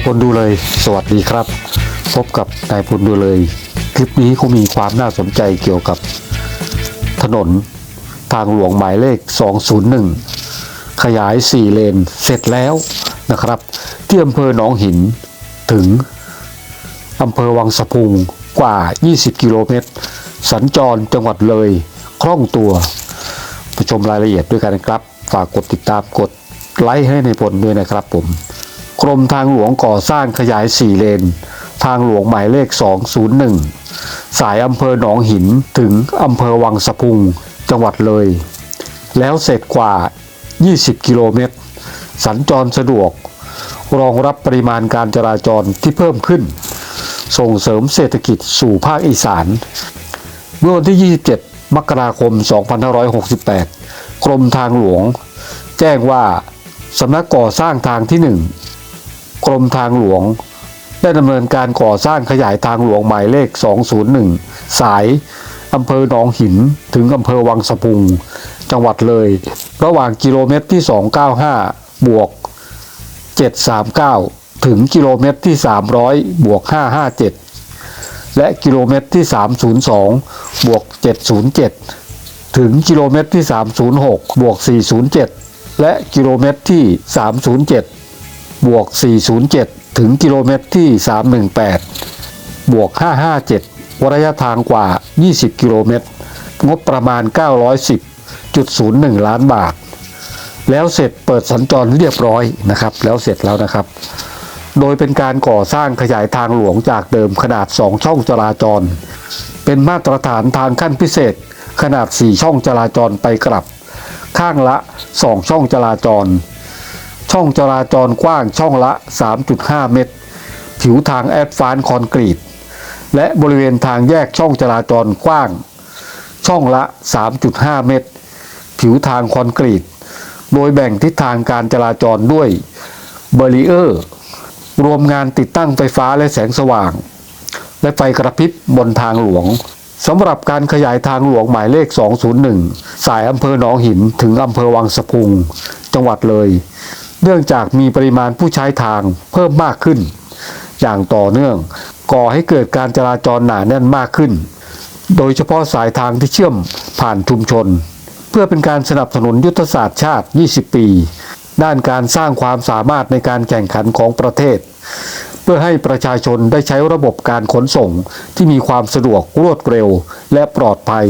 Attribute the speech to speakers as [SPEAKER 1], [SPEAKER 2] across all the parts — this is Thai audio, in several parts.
[SPEAKER 1] ายพลดูเลย สวัสดีครับ พบกับนายพลดูเลย คลิปนี้เขามีความน่าสนใจเกี่ยวกับ ถนนทางหลวงหมายเลข 201 ขยาย 4 เลน เสร็จแล้วนะครับ ที่อำเภอหนองหินถึงอำเภอวังสะพุงกว่า 20 กิโลเมตร สัญจรจังหวัดเลยคล่องตัวไปชมรายละเอียดด้วยกันครับ ฝากกดติดตามกดไลค์ให้ในพลด้วยนะครับผม กรมทางหลวงก่อสร้างขยาย 4 เลน ทางหลวงหมายเลข 201 สายอำเภอหนองหินถึงอำเภอวังสะพุง จังหวัดเลย แล้วเสร็จกว่า 20 กิโลเมตร สัญจรสะดวก รองรับปริมาณการจราจรที่เพิ่มขึ้น ส่งเสริมเศรษฐกิจสู่ภาคอีสาน เมื่อวันที่ 27 มกราคม 2568 กรมทางหลวง แจ้งว่าสำนักก่อสร้างทางที่ 1 กรมทางหลวง ได้ดำเนินการก่อสร้างขยายทางหลวงหมายเลข 201 สายอำเภอหนองหินถึงอำเภอวังสะพุง จังหวัดเลย ระหว่างกิโลเมตรที่ 295 บวก 739 ถึงกิโลเมตรที่ 300 บวก 557 และกิโลเมตรที่ 302 บวก 707 ถึงกิโลเมตรที่ 306 บวก 407 และกิโลเมตรที่ 307 บวก 407 ถึงกิโลเมตรที่ 318 บวก 557 ระยะทางกว่า 20 กิโลเมตร งบประมาณ 910.01 ล้านบาท แล้วเสร็จเปิดสัญจรเรียบร้อยนะครับ แล้วเสร็จแล้วนะครับ โดยเป็นการก่อสร้างขยายทางหลวงจากเดิมขนาด 2 ช่องจราจร เป็นมาตรฐานทางขั้นพิเศษขนาด 4 ช่องจราจรไปกลับ ข้างละ 2 ช่องจราจร ช่องจราจรกว้างช่องละ 3.5 เมตร ผิวทางแอดฟานคอนกรีต และบริเวณทางแยกช่องจราจรกว้าง ช่องละ 3.5 เมตร ผิวทางคอนกรีต โดยแบ่งทิศทางการจราจรด้วยเบรีเออร์ รวมงานติดตั้งไฟฟ้าและแสงสว่าง และไฟกระพริบบนทางหลวงสำหรับการขยายทางหลวงหมายเลข 201 สายอำเภอหนองหินถึงอำเภอวังสะพุง จังหวัดเลย เนื่องจากมีปริมาณผู้ใช้ทางเพิ่มมากขึ้น อย่างต่อเนื่อง ก่อให้เกิดการจราจรหนาแน่นมากขึ้น โดยเฉพาะสายทางที่เชื่อมผ่านชุมชน เพื่อเป็นการสนับสนุนยุทธศาสตร์ชาติ 20 ปี ด้านการสร้างความสามารถในการแข่งขันของประเทศ เพื่อให้ประชาชนได้ใช้ระบบการขนส่งที่มีความสะดวกรวดเร็วและปลอดภัย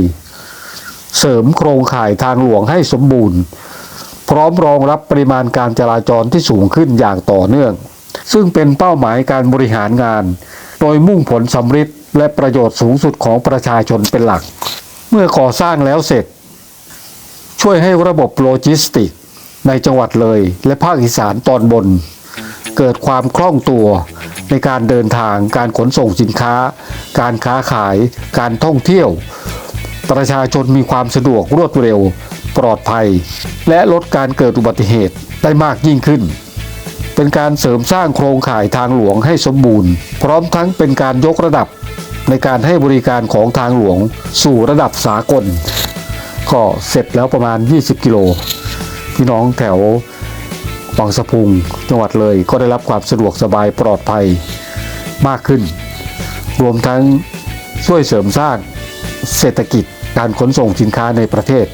[SPEAKER 1] เสริมโครงข่ายทางหลวงให้สมบูรณ์ พร้อมรองรับปริมาณการจราจรที่สูงขึ้นอย่างต่อเนื่อง ซึ่งเป็นเป้าหมายการบริหารงาน โดยมุ่งผลสำฤทธิ์และประโยชน์สูงสุดของประชาชนเป็นหลัก เมื่อก่อสร้างแล้วเสร็จ ช่วยให้ระบบโลจิสติก ในจังหวัดเลยและภาคอีสานตอนบน เกิดความคล่องตัวในการเดินทาง การขนส่งสินค้า การค้าขาย การท่องเที่ยว ประชาชนมีความสะดวกรวดเร็ว ปลอดภัย และลดการเกิดอุบัติเหตุได้มากยิ่งขึ้น เป็นการเสริมสร้างโครงข่ายทางหลวงให้สมบูรณ์ พร้อมทั้งเป็นการยกระดับในการให้บริการของทางหลวงสู่ระดับสากล ก็เสร็จแล้วประมาณ 20 กิโล พี่น้องแถววังสะพุงจังหวัดเลยก็ได้รับความสะดวกสบายปลอดภัยมากขึ้น รวมทั้งช่วยเสริมสร้างเศรษฐกิจการขนส่งสินค้าในประเทศ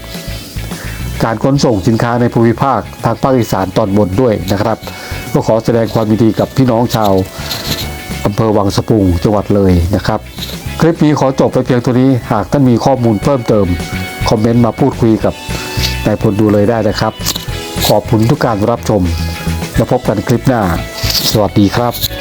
[SPEAKER 1] การขนส่งสินค้าในภูมิภาคทางภาคอีสานตอนบนด้วยนะครับ ก็ขอแสดงความยินดีกับพี่น้องชาวอำเภอวังสะพุงจังหวัดเลยนะครับ คลิปนี้ขอจบไปเพียงเท่านี้หากท่านมีข้อมูลเพิ่มเติม คอมเมนต์มาพูดคุยกับนายพลดูเลยได้นะครับ ขอบคุณทุกการรับชม แล้วพบกันคลิปหน้า สวัสดีครับ